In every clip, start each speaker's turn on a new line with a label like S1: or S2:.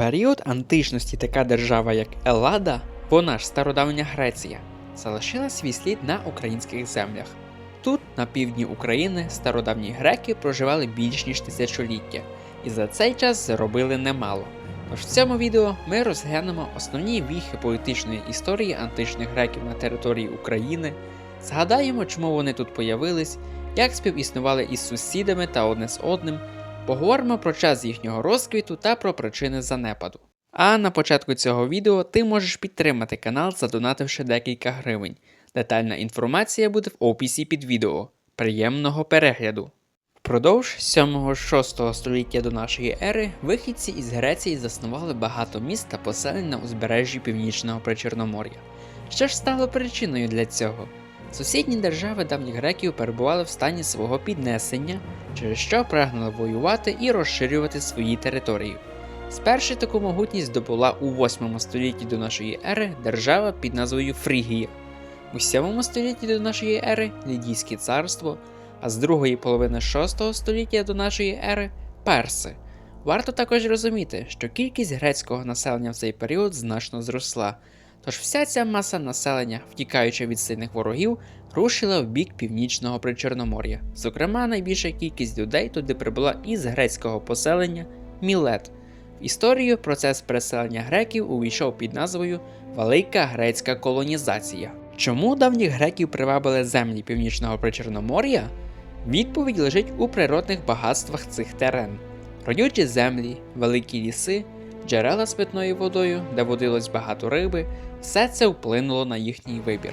S1: період античності така держава, як Еллада, вона ж стародавня Греція, залишила свій слід на українських землях. Тут, на півдні України, стародавні греки проживали більш ніж тисячоліття, і за цей час заробили немало. Тож в цьому відео ми розглянемо основні віхи поетичної історії античних греків на території України, згадаємо, чому вони тут появились, як співіснували із сусідами та одне з одним, поговоримо про час їхнього розквіту та про причини занепаду. А на початку цього відео ти можеш підтримати канал, задонативши декілька гривень. Детальна інформація буде в описі під відео. Приємного перегляду! Впродовж 7-6 століття до нашої ери вихідці із Греції заснували багато міст та поселень на узбережжі Північного Причорномор'я. Що ж стало причиною для цього? Сусідні держави давніх греків перебували в стані свого піднесення, через що прагнули воювати і розширювати свої території. Спершу таку могутність здобула у 8 столітті до нашої ери держава під назвою Фрігія, у 7 столітті до нашої ери Лідійське царство, а з другої половини 6 століття до нашої ери перси. Варто також розуміти, що кількість грецького населення в цей період значно зросла, тож вся ця маса населення, втікаючи від сильних ворогів, рушила в бік північного причорномор'я. Зокрема, найбільша кількість людей туди прибула із грецького поселення Мілет. В історію процес переселення греків увійшов під назвою Велика грецька колонізація. Чому давніх греків привабили землі північного причорномор'я? Відповідь лежить у природних багатствах цих терен: родючі землі, великі ліси, джерела з питною водою, де водилось багато риби, все це вплинуло на їхній вибір.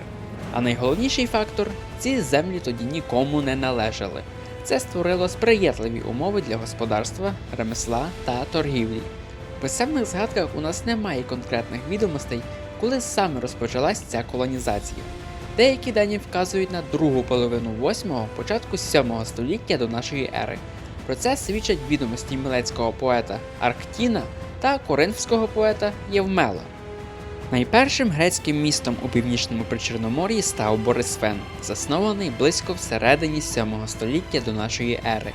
S1: А найголовніший фактор ці землі тоді нікому не належали. Це створило сприятливі умови для господарства, ремесла та торгівлі. В писемних згадках у нас немає конкретних відомостей, коли саме розпочалась ця колонізація. Деякі дані вказують на другу половину 8-го, початку 7 століття до нашої ери. Про це свідчать відомості мілецького поета Арктіна та коринфського поета Євмела. Найпершим грецьким містом у північному причорномор'ї став Борисфен, заснований близько всередині 7 століття до нашої ери.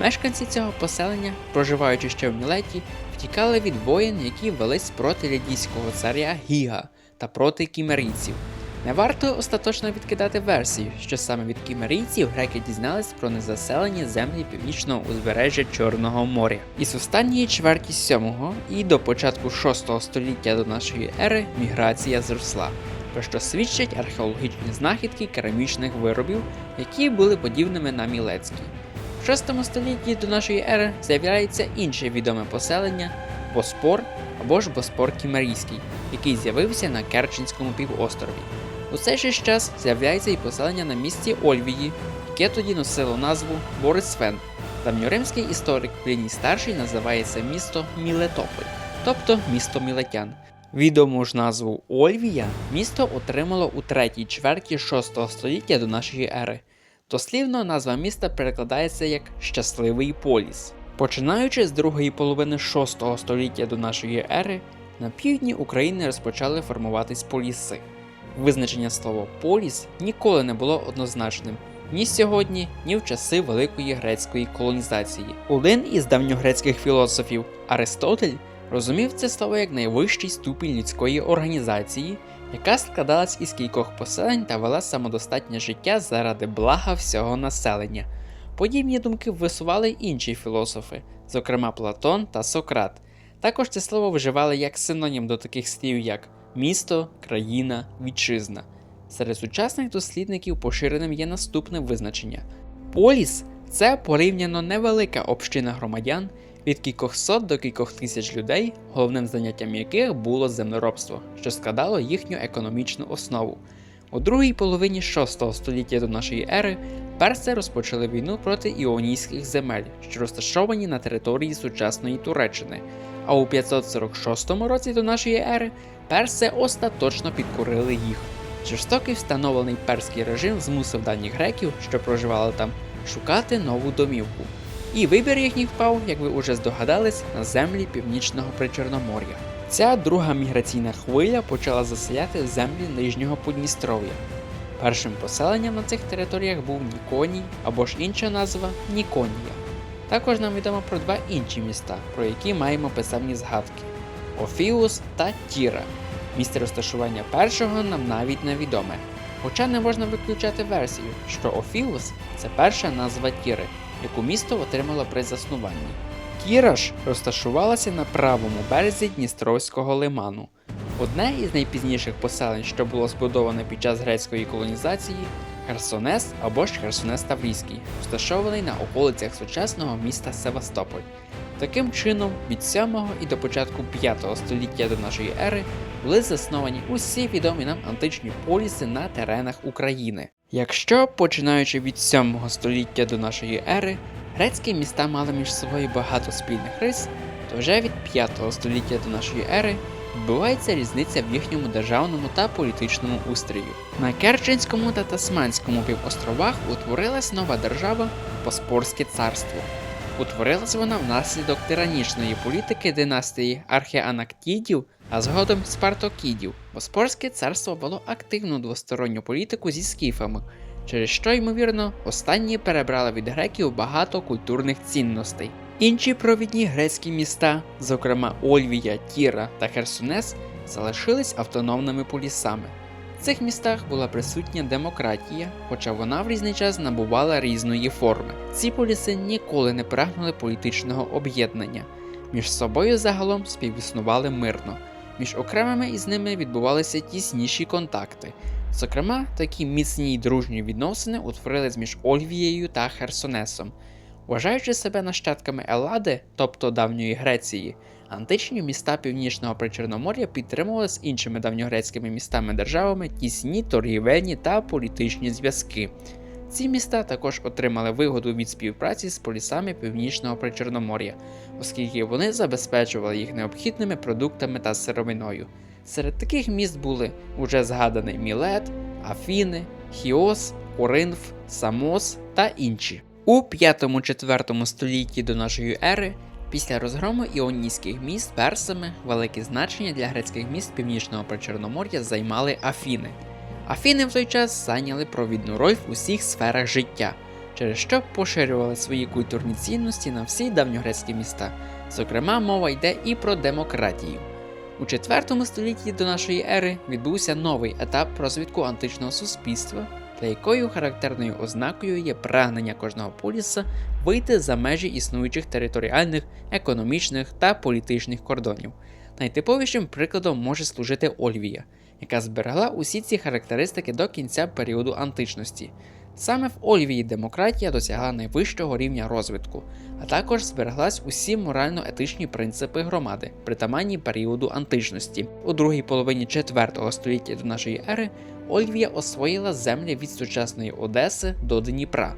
S1: Мешканці цього поселення, проживаючи ще в Мілеті, втікали від воїн, які велись проти лідійського царя Гіга та проти кімерійців. Не варто остаточно відкидати версію, що саме від кімерійців греки дізнались про незаселені землі північного узбережжя Чорного моря. Із останньої чверті 7 і до початку 6 століття до нашої ери міграція зросла, про що свідчать археологічні знахідки керамічних виробів, які були подібними на мілецькі. В 6 столітті до нашої ери з'являється інше відоме поселення Боспор або ж Боспор Кімерійський, який з'явився на Керченському півострові. У цей же час з'являється і поселення на місці Ольвії, яке тоді носило назву Борисфен. Давньоримський історик Пліній Старший називає це місто Мілетополь, тобто місто Мілетян. Відому ж назву Ольвія місто отримало у третій чверті 6 століття до нашої ери. Дослівно назва міста перекладається як Щасливий Поліс. Починаючи з другої половини 6 століття до нашої ери, на півдні України розпочали формуватись поліси. Визначення слова поліс ніколи не було однозначним ні сьогодні, ні в часи Великої грецької колонізації. Один із давньогрецьких філософів Аристотель розумів це слово як найвищий ступінь людської організації, яка складалась із кількох поселень та вела самодостатнє життя заради блага всього населення. Подібні думки висували й інші філософи, зокрема Платон та Сократ. Також це слово вживали як синонім до таких слів, як місто, країна, вітчизна. Серед сучасних дослідників поширеним є наступне визначення: поліс це порівняно невелика община громадян від кількохсот до кількох тисяч людей, головним заняттям яких було землеробство, що складало їхню економічну основу. У другій половині 6 століття до нашої ери перси розпочали війну проти іонійських земель, що розташовані на території сучасної Туреччини. А у 546 році до нашої ери перси остаточно підкорили їх. Жорстокий встановлений перський режим змусив давніх греків, що проживали там, шукати нову домівку. І вибір їхній впав, як ви уже здогадались, на землі північного причорномор'я. Ця друга міграційна хвиля почала заселяти землі нижнього Подністров'я. Першим поселенням на цих територіях був Ніконій або ж інша назва Ніконія. Також нам відомо про два інші міста, про які маємо писемні згадки: Офіус та Тіра. Місце розташування першого нам навіть невідоме. Хоча не можна виключати версію, що Офіус це перша назва Тіри, яку місто отримало при заснуванні. Тіра ж розташувалася на правому березі Дністровського лиману. Одне із найпізніших поселень, що було збудоване під час грецької колонізації, Херсонес або ж Херсонес Таврійський, розташований на околицях сучасного міста Севастополь. Таким чином, від 7 і до початку 5 століття до нашої ери були засновані усі відомі нам античні поліси на теренах України. Якщо, починаючи від 7 століття до нашої ери, грецькі міста мали між собою багато спільних рис, то вже від 5 століття до нашої ери відбувається різниця в їхньому державному та політичному устрою. На Керченському та Тасманському півостровах утворилась нова держава Боспорське царство. Утворилась вона внаслідок тиранічної політики династії Археанактідів, а згодом Спартокідів. Боспорське царство вело активну двосторонню політику зі скіфами, через що, ймовірно, останні перебрали від греків багато культурних цінностей. Інші провідні грецькі міста, зокрема Ольвія, Тіра та Херсонес, залишились автономними полісами. В цих містах була присутня демократія, хоча вона в різний час набувала різної форми. Ці поліси ніколи не прагнули політичного об'єднання. Між собою загалом співіснували мирно. Між окремими із ними відбувалися тісніші контакти. Зокрема, такі міцні й дружні відносини утворились між Ольвією та Херсонесом. Вважаючи себе нащадками Елади, тобто давньої Греції, античні міста Північного Причорномор'я підтримували з іншими давньогрецькими містами-державами тісні торгівельні та політичні зв'язки. Ці міста також отримали вигоду від співпраці з полісами Північного Причорномор'я, оскільки вони забезпечували їх необхідними продуктами та сировиною. Серед таких міст були уже згаданий Мілет, Афіни, Хіос, Коринф, Самос та інші. У 5-4 столітті до нашої ери, після розгрому іонійських міст персами, велике значення для грецьких міст Північного Причорномор'я займали Афіни. Афіни в той час зайняли провідну роль в усіх сферах життя, через що поширювали свої культурні цінності на всі давньогрецькі міста. Зокрема, мова йде і про демократію. У 4 столітті до нашої ери відбувся новий етап розвитку античного суспільства, для якою характерною ознакою є прагнення кожного поліса вийти за межі існуючих територіальних, економічних та політичних кордонів. Найтиповішим прикладом може служити Ольвія, яка зберегла усі ці характеристики до кінця періоду античності. Саме в Ольвії демократія досягла найвищого рівня розвитку, а також збереглась усі морально-етичні принципи громади, притаманні періоду античності. У другій половині 4 століття до нашої ери Ольвія освоїла землі від сучасної Одеси до Дніпра.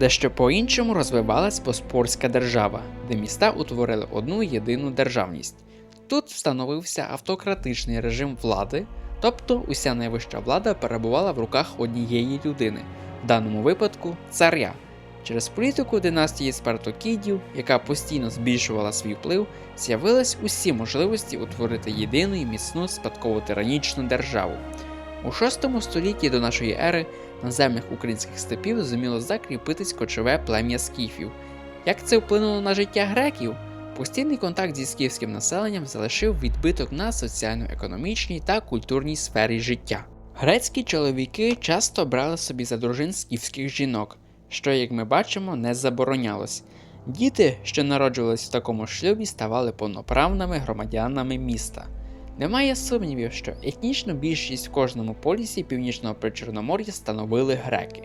S1: Дещо по-іншому розвивалась Боспорська держава, де міста утворили одну єдину державність. Тут встановився автократичний режим влади, тобто уся найвища влада перебувала в руках однієї людини, в даному випадку царя. Через політику династії Спартокідів, яка постійно збільшувала свій вплив, з'явились усі можливості утворити єдину і міцну спадково тиранічну державу. У VI столітті до нашої ери на землях українських степів зуміло закріпитись кочове плем'я скіфів. Як це вплинуло на життя греків? Постійний контакт зі скіфським населенням залишив відбиток на соціально-економічній та культурній сфері життя. Грецькі чоловіки часто брали собі за дружин скіфських жінок, що, як ми бачимо, не заборонялось. Діти, що народжувались в такому шлюбі, ставали повноправними громадянами міста. Немає сумнівів, що етнічну більшість в кожному полісі північного причорномор'я становили греки.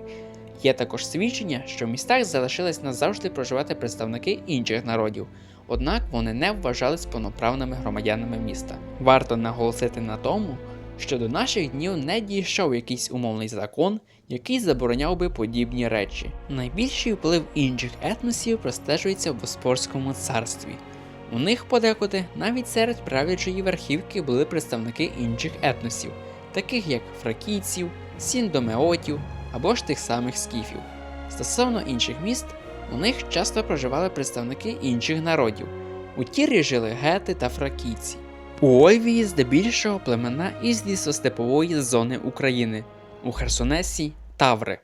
S1: Є також свідчення, що в містах залишились назавжди проживати представники інших народів, однак вони не вважались повноправними громадянами міста. Варто наголосити на тому, що до наших днів не дійшов якийсь умовний закон, який забороняв би подібні речі. Найбільший вплив інших етносів простежується в Боспорському царстві. У них подекуди навіть серед правлячої верхівки були представники інших етносів, таких як фракійців, сіндомеотів або ж тих самих скіфів. Стосовно інших міст, у них часто проживали представники інших народів. У Тірі жили гети та фракійці. У Ольвії здебільшого племена із лісостепової зони України, у Херсонесі Таври.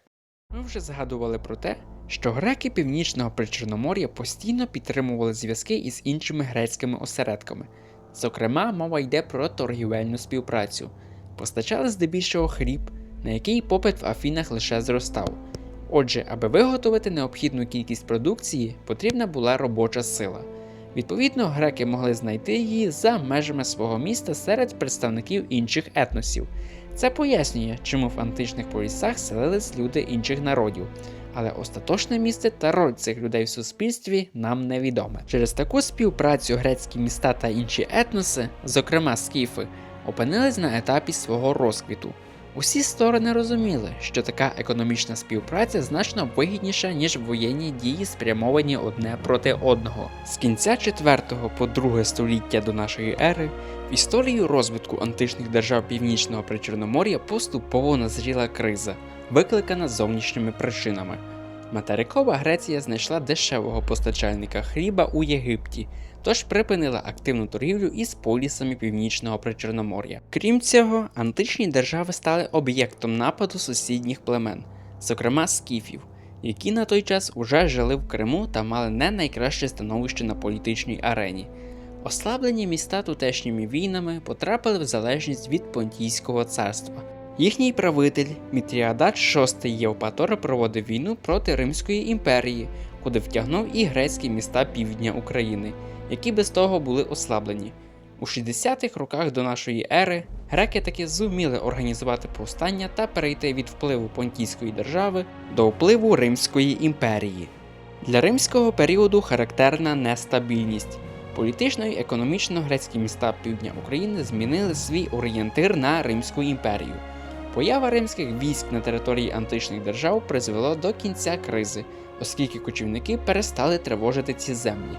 S1: Ми вже згадували про те, що греки Північного Причорномор'я постійно підтримували зв'язки із іншими грецькими осередками, Зокрема, мова йде про торгівельну співпрацю. Постачали здебільшого хліб, на який попит в Афінах лише зростав. Отже, аби виготовити необхідну кількість продукції, потрібна була робоча сила. Відповідно, греки могли знайти її за межами свого міста серед представників інших етносів. Це пояснює, чому в античних полісах селились люди інших народів. Але остаточне місце та роль цих людей в суспільстві нам невідоме. Через таку співпрацю грецькі міста та інші етноси, зокрема скіфи, опинились на етапі свого розквіту. Усі сторони розуміли, що така економічна співпраця значно вигідніша, ніж воєнні дії, спрямовані одне проти одного. З кінця 4 по 2 століття до нашої ери в історію розвитку античних держав Північного Причорномор'я поступово назріла криза, викликана зовнішніми причинами. Материкова Греція знайшла дешевого постачальника хліба у Єгипті, тож припинила активну торгівлю із полісами Північного Причорномор'я. Крім цього, античні держави стали об'єктом нападу сусідніх племен, зокрема скіфів, які на той час уже жили в Криму та мали не найкраще становище на політичній арені. Ослаблені міста тутешніми війнами потрапили в залежність від Понтійського царства. Їхній правитель Мітріадат VI Євпатор проводив війну проти Римської імперії, куди втягнув і грецькі міста півдня України, які без того були ослаблені. У 60-х роках до нашої ери греки таки зуміли організувати повстання та перейти від впливу Понтійської держави до впливу Римської імперії. Для римського періоду характерна нестабільність. Політично і економічно грецькі міста півдня України змінили свій орієнтир на Римську імперію. Поява римських військ на території античних держав призвело до кінця кризи, оскільки кочівники перестали тривожити ці землі.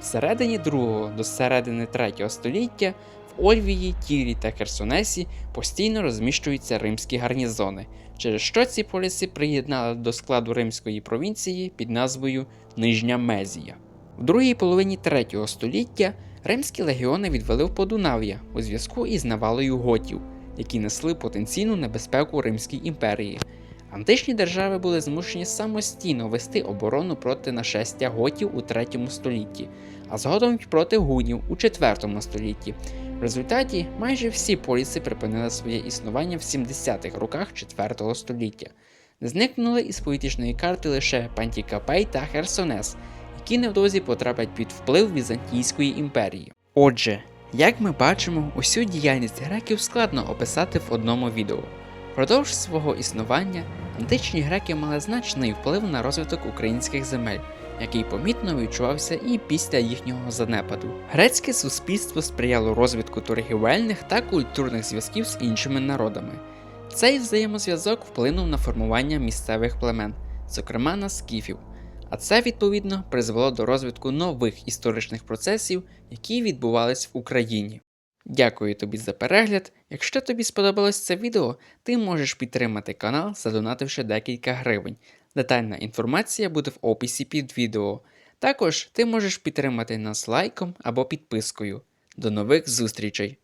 S1: Всередині 2 до середини 3 століття в Ольвії, Тірі та Херсонесі постійно розміщуються римські гарнізони, через що ці поліси приєднали до складу римської провінції під назвою Нижня Мезія. В другій половині 3 століття римські легіони відвели в Подунав'я у зв'язку із навалою готів, які несли потенційну небезпеку Римській імперії. Античні держави були змушені самостійно вести оборону проти нашестя готів у 3 столітті, а згодом проти гунів у 4 столітті. В результаті майже всі поліси припинили своє існування в 70-х роках 4 століття. Не Зникнули із політичної карти лише Пантікапей та Херсонес, які невдовзі потраплять під вплив Візантійської імперії. Отже, як ми бачимо, усю діяльність греків складно описати в одному відео. Впродовж свого існування античні греки мали значний вплив на розвиток українських земель, який помітно відчувався і після їхнього занепаду. Грецьке суспільство сприяло розвитку торгівельних та культурних зв'язків з іншими народами. Цей взаємозв'язок вплинув на формування місцевих племен, зокрема на скіфів. А це відповідно призвело до розвитку нових історичних процесів, які відбувались в Україні. Дякую тобі за перегляд. Якщо тобі сподобалось це відео, ти можеш підтримати канал, задонативши декілька гривень. Детальна інформація буде в описі під відео. Також ти можеш підтримати нас лайком або підпискою. До нових зустрічей!